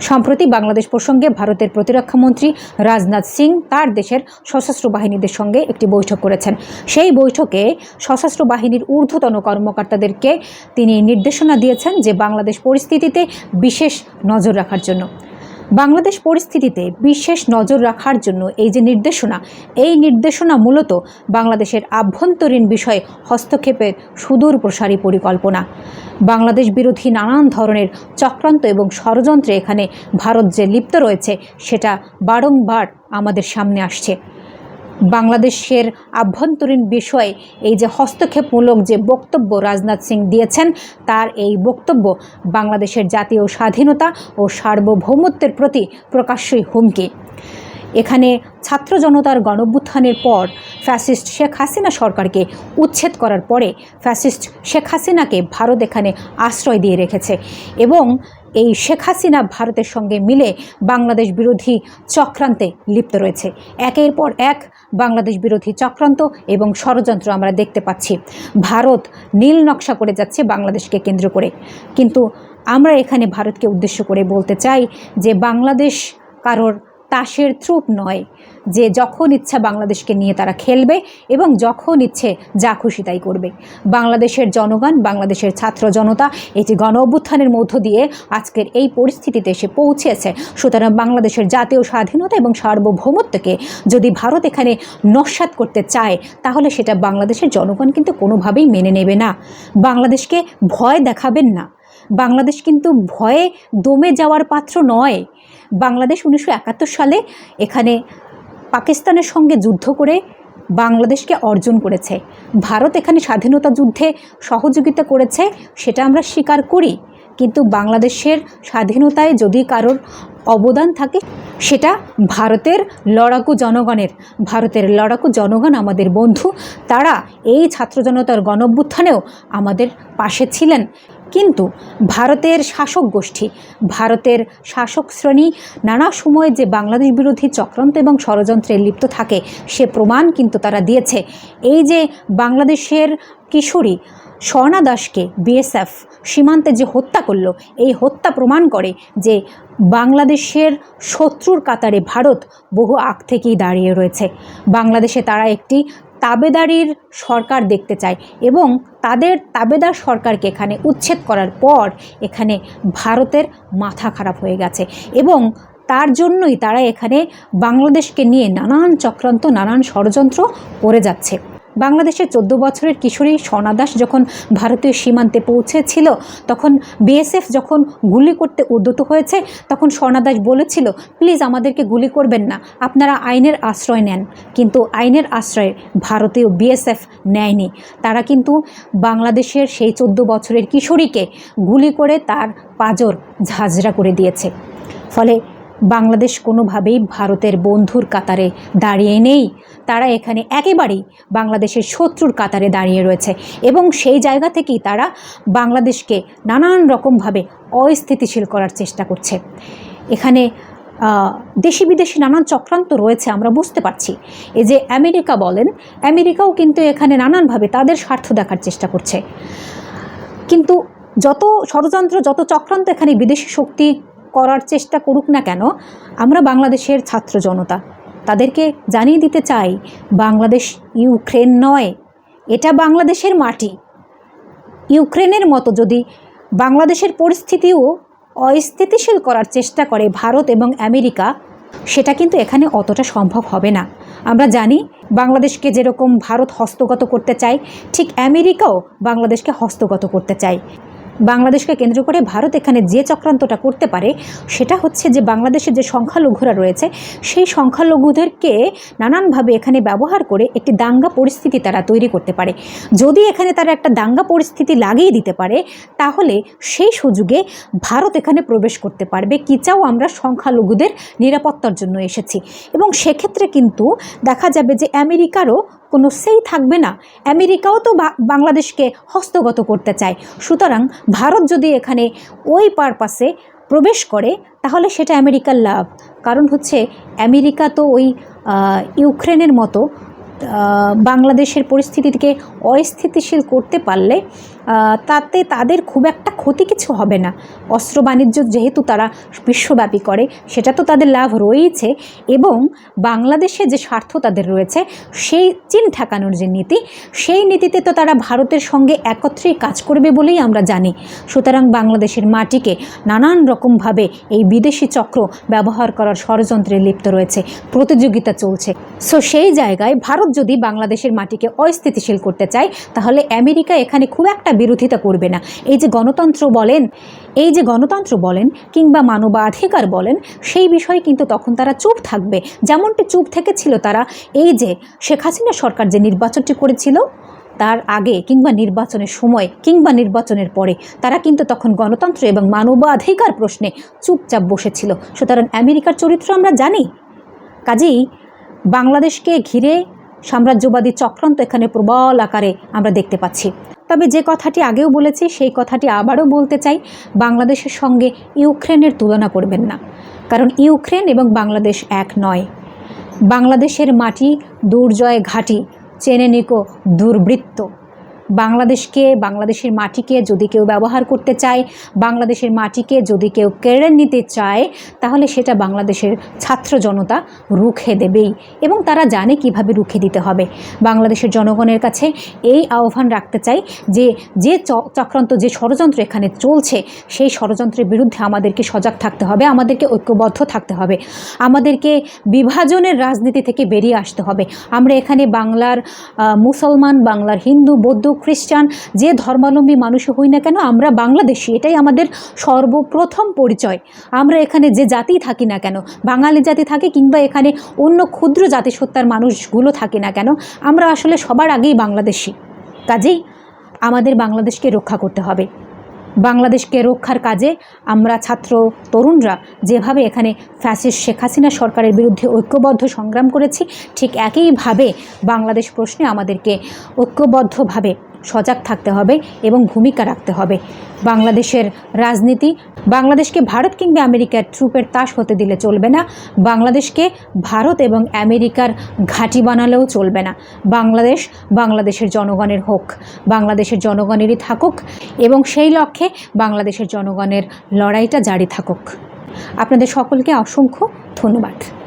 সম্প্রতি বাংলাদেশ প্রসঙ্গে ভারতের প্রতিরক্ষামন্ত্রী রাজনাথ সিং তার দেশের সশস্ত্র বাহিনীদের সঙ্গে একটি বৈঠক করেছেন। সেই বৈঠকে সশস্ত্র বাহিনীর ঊর্ধ্বতন কর্মকর্তাদেরকে তিনি নির্দেশনা দিয়েছেন যে বাংলাদেশ পরিস্থিতিতে বিশেষ নজর রাখার জন্য। বাংলাদেশ পরিস্থিতিতে বিশেষ নজর রাখার জন্য এই যে নির্দেশনা, এই নির্দেশনা মূলত বাংলাদেশের আভ্যন্তরীণ বিষয়ে হস্তক্ষেপের সুদূর প্রসারী পরিকল্পনা। বাংলাদেশ বিরোধী নানান ধরনের চক্রান্ত এবং ষড়যন্ত্রে এখানে ভারত যে লিপ্ত রয়েছে, সেটা বারংবার আমাদের সামনে আসছে। বাংলাদেশের আভ্যন্তরীণ বিষয়ে এই যে হস্তক্ষেপমূলক যে বক্তব্য রাজনাথ সিং দিয়েছেন, তার এই বক্তব্য বাংলাদেশের জাতীয় স্বাধীনতা ও সার্বভৌমত্বের প্রতি প্রকাশ্যই হুমকি। এখানে ছাত্র জনতার গণভ্যুত্থানের পর ফ্যাসিস্ট শেখ হাসিনা সরকারকে উচ্ছেদ করার পরে ফ্যাসিস্ট শেখ হাসিনাকে ভারত এখানে আশ্রয় দিয়ে রেখেছে এবং এই শেখ হাসিনা ভারতের সঙ্গে মিলে বাংলাদেশ বিরোধী চক্রান্তে লিপ্ত রয়েছে। একের পর এক বাংলাদেশ বিরোধী চক্রান্ত এবং ষড়যন্ত্র আমরা দেখতে পাচ্ছি। ভারত নীল নকশা করে যাচ্ছে বাংলাদেশকে কেন্দ্র করে। কিন্তু আমরা এখানে ভারতকে উদ্দেশ্য করে বলতে চাই যে বাংলাদেশ কারোর তাসের থ্রুপ নয়, যে যখন ইচ্ছা বাংলাদেশকে নিয়ে তারা খেলবে এবং যখন ইচ্ছে যা খুশি তাই করবে। বাংলাদেশের জনগণ, বাংলাদেশের ছাত্র জনতা এটি গণ অভ্যুত্থানের মধ্য দিয়ে আজকের এই পরিস্থিতিতে এসে পৌঁছেছে। সুতরাং বাংলাদেশের জাতীয় স্বাধীনতা এবং সার্বভৌমত্বকে যদি ভারত এখানে নস্বাত করতে চায়, তাহলে সেটা বাংলাদেশের জনগণ কিন্তু কোনোভাবেই মেনে নেবে না। বাংলাদেশকে ভয় দেখাবেন না। বাংলাদেশ কিন্তু ভয়ে দমে যাওয়ার পাত্র নয়। বাংলাদেশ উনিশশো একাত্তর সালে এখানে পাকিস্তানের সঙ্গে যুদ্ধ করে বাংলাদেশকে অর্জন করেছে। ভারত এখানে স্বাধীনতা যুদ্ধে সহযোগিতা করেছে, সেটা আমরা স্বীকার করি। কিন্তু বাংলাদেশের স্বাধীনতায় যদি কারোর অবদান থাকে, সেটা ভারতের লড়াকু জনগণের, ভারতের লড়াকু জনগণ আমাদের বন্ধু। তারা এই ছাত্র জনতার গণভ্যুত্থানেও আমাদের পাশে ছিলেন। কিন্তু ভারতের শাসক গোষ্ঠী, ভারতের শাসক শ্রেণি নানা সময়ে যে বাংলাদেশ বিরোধী চক্রান্ত এবং ষড়যন্ত্রে লিপ্ত থাকে, সে প্রমাণ কিন্তু তারা দিয়েছে। এই যে বাংলাদেশের কিশোরী স্বর্ণা দাসকে বিএসএফ সীমান্তে যে হত্যা করল, এই হত্যা প্রমাণ করে যে বাংলাদেশের শত্রুর কাতারে ভারত বহু আগ থেকেই দাঁড়িয়ে রয়েছে। বাংলাদেশে তারা একটি তাবেদারির সরকার দেখতে চায় এবং তাদের তাবেদার সরকারকে এখানে উচ্ছেদ করার পর এখানে ভারতের মাথা খারাপ হয়ে গেছে এবং তার জন্যই তারা এখানে বাংলাদেশকে নিয়ে নানান চক্রান্ত, নানান ষড়যন্ত্র করে যাচ্ছে। বাংলাদেশের চোদ্দ বছরের কিশোরী স্বর্ণা দাস যখন ভারতীয় সীমান্তে পৌঁছেছিল, তখন বিএসএফ যখন গুলি করতে উদ্যত হয়েছে, তখন স্বর্ণা দাস বলেছিল, প্লিজ আমাদেরকে গুলি করবেন না, আপনারা আইনের আশ্রয় নেন। কিন্তু আইনের আশ্রয়ে ভারতীয় বিএসএফ নেয়নি। তারা কিন্তু বাংলাদেশের সেই চোদ্দ বছরের কিশোরীকে গুলি করে তার পাজর ঝাঁঝরা করে দিয়েছে। ফলে বাংলাদেশ কোনোভাবেই ভারতের বন্ধুর কাতারে দাঁড়িয়ে নেই। তারা এখানে একেবারেই বাংলাদেশের শত্রুর কাতারে দাঁড়িয়ে রয়েছে এবং সেই জায়গা থেকেই তারা বাংলাদেশকে নানান রকমভাবে অস্থিতিশীল করার চেষ্টা করছে। এখানে দেশি বিদেশি নানান চক্রান্ত রয়েছে, আমরা বুঝতে পারছি। এই যে আমেরিকা বলেন, আমেরিকাও কিন্তু এখানে নানানভাবে তাদের স্বার্থ দেখার চেষ্টা করছে। কিন্তু যত ষড়যন্ত্র, যত চক্রান্ত এখানে বিদেশি শক্তি করার চেষ্টা করুক না কেন, আমরা বাংলাদেশের ছাত্র জনতা। তাদেরকে জানিয়ে দিতে চাই, বাংলাদেশ ইউক্রেন নয়, এটা বাংলাদেশের মাটি। ইউক্রেনের মতো যদি বাংলাদেশের পরিস্থিতিও অস্থিতিশীল করার চেষ্টা করে ভারত এবং আমেরিকা, সেটা কিন্তু এখানে অতটা সম্ভব হবে না। আমরা জানি বাংলাদেশকে যেরকম ভারত হস্তগত করতে চায়, ঠিক আমেরিকাও বাংলাদেশকে হস্তগত করতে চায়। বাংলাদেশকে কেন্দ্র করে ভারত এখানে যে চক্রান্তটা করতে পারে, সেটা হচ্ছে যে বাংলাদেশের যে সংখ্যালঘুরা রয়েছে, সেই সংখ্যালঘুদেরকে নানানভাবে এখানে ব্যবহার করে একটি দাঙ্গা পরিস্থিতি তারা তৈরি করতে পারে। যদি এখানে তারা একটা দাঙ্গা পরিস্থিতি লাগিয়ে দিতে পারে, তাহলে সেই সুযোগে ভারত এখানে প্রবেশ করতে পারবে। কি চাও আমরা সংখ্যালঘুদের নিরাপত্তার জন্য এসেছি। এবং সেক্ষেত্রে কিন্তু দেখা যাবে যে আমেরিকারও কোনো সেই থাকবে না। আমেরিকাও তো বাংলাদেশকে হস্তগত করতে চায়। সুতরাং ভারত যদি এখানে ওই পারপাসে প্রবেশ করে, তাহলে সেটা আমেরিকার লাভ। কারণ হচ্ছে আমেরিকা তো ওই ইউক্রেনের মতো বাংলাদেশের পরিস্থিতিকে অস্থিতিশীল করতে পারলে তাতে তাদের খুব একটা ক্ষতি কিছু হবে না। অস্ত্র বাণিজ্য যেহেতু তারা বিশ্বব্যাপী করে, সেটা তো তাদের লাভ রয়েছে এবং বাংলাদেশে যে স্বার্থ তাদের রয়েছে, সেই চীন ঠেকানোর যে নীতি, সেই নীতিতে তো তারা ভারতের সঙ্গে একত্রেই কাজ করবে বলেই আমরা জানি। সুতরাং বাংলাদেশের মাটিকে নানান রকমভাবে এই বিদেশি চক্র ব্যবহার করার ষড়যন্ত্রে লিপ্ত রয়েছে, প্রতিযোগিতা চলছে। সো সেই জায়গায় ভারত যদি বাংলাদেশের মাটিকে অস্থিতিশীল করতে চায়, তাহলে আমেরিকা এখানে খুব একটা বিরোধিতা করবে না। এই যে গণতন্ত্র বলেন, এই যে গণতন্ত্র বলেন কিংবা মানবাধিকার বলেন, সেই বিষয়ে কিন্তু তখন তারা চুপ থাকবে। যেমনটি চুপ থেকেছিল তারা, এই যে শেখ হাসিনা সরকার যে নির্বাচনটি করেছিল, তার আগে কিংবা নির্বাচনের সময় কিংবা নির্বাচনের পরে তারা কিন্তু তখন গণতন্ত্র এবং মানবাধিকার প্রশ্নে চুপচাপ বসেছিল। সুতরাং আমেরিকার চরিত্র আমরা জানি। কাজেই বাংলাদেশকে ঘিরে সাম্রাজ্যবাদী চক্রান্ত এখানে প্রবল আকারে আমরা দেখতে পাচ্ছি। তবে যে কথাটি আগেও বলেছি, সেই কথাটি আবারও বলতে চাই, বাংলাদেশের সঙ্গে ইউক্রেনের তুলনা করবেন না। কারণ ইউক্রেন এবং বাংলাদেশ এক নয়। বাংলাদেশের মাটি, দুর্জয় ঘাটি চেনে নিকো দুর্বৃত্ত। বাংলাদেশকে, বাংলাদেশের মাটিকে যদি কেউ ব্যবহার করতে চায়, বাংলাদেশের মাটিকে যদি কেউ কেড়ে নিতে চায়, তাহলে সেটা বাংলাদেশের ছাত্র জনতা রুখে দেবেই এবং তারা জানে কীভাবে রুখে দিতে হবে। বাংলাদেশের জনগণের কাছে এই আহ্বান রাখতে চাই যে যে চক্রান্ত, যে ষড়যন্ত্র এখানে চলছে, সেই ষড়যন্ত্রের বিরুদ্ধে আমাদেরকে সজাগ থাকতে হবে, আমাদেরকে ঐক্যবদ্ধ থাকতে হবে। আমাদেরকে বিভাজনের রাজনীতি থেকে বেরিয়ে আসতে হবে। আমরা এখানে বাংলার মুসলমান, বাংলার হিন্দু, বৌদ্ধ খ্রিস্টান, যে ধর্মাবলম্বী মানুষই হই না কেন, আমরা বাংলাদেশি, এটাই আমাদের সর্বপ্রথম পরিচয়। আমরা এখানে যে জাতি থাকি না কেন, বাঙালি জাতি থাকে কিংবা এখানে অন্য ক্ষুদ্র জাতিসত্তার মানুষগুলো থাকে না কেন, আমরা আসলে সবার আগেই বাংলাদেশি। কাজেই আমাদের বাংলাদেশকে রক্ষা করতে হবে। বাংলাদেশকে রক্ষার কাজে আমরা ছাত্র তরুণরা যেভাবে এখানে ফ্যাসিস্ট শেখ হাসিনা সরকারের বিরুদ্ধে ঐক্যবদ্ধ সংগ্রাম করেছি, ঠিক একইভাবে বাংলাদেশ প্রশ্নে আমাদেরকে ঐক্যবদ্ধভাবে সজাগ থাকতে হবে এবং ভূমিকা রাখতে হবে। বাংলাদেশের রাজনীতি, বাংলাদেশকে ভারত কিংবা আমেরিকার ট্রুপের তাস হতে দিলে চলবে না। বাংলাদেশকে ভারত এবং আমেরিকার ঘাঁটি বানালেও চলবে না। বাংলাদেশ বাংলাদেশের জনগণের হোক, বাংলাদেশের জনগণেরই থাকুক এবং সেই লক্ষ্যে বাংলাদেশের জনগণের লড়াইটা জারি থাকুক। আপনাদের সকলকে অসংখ্য ধন্যবাদ।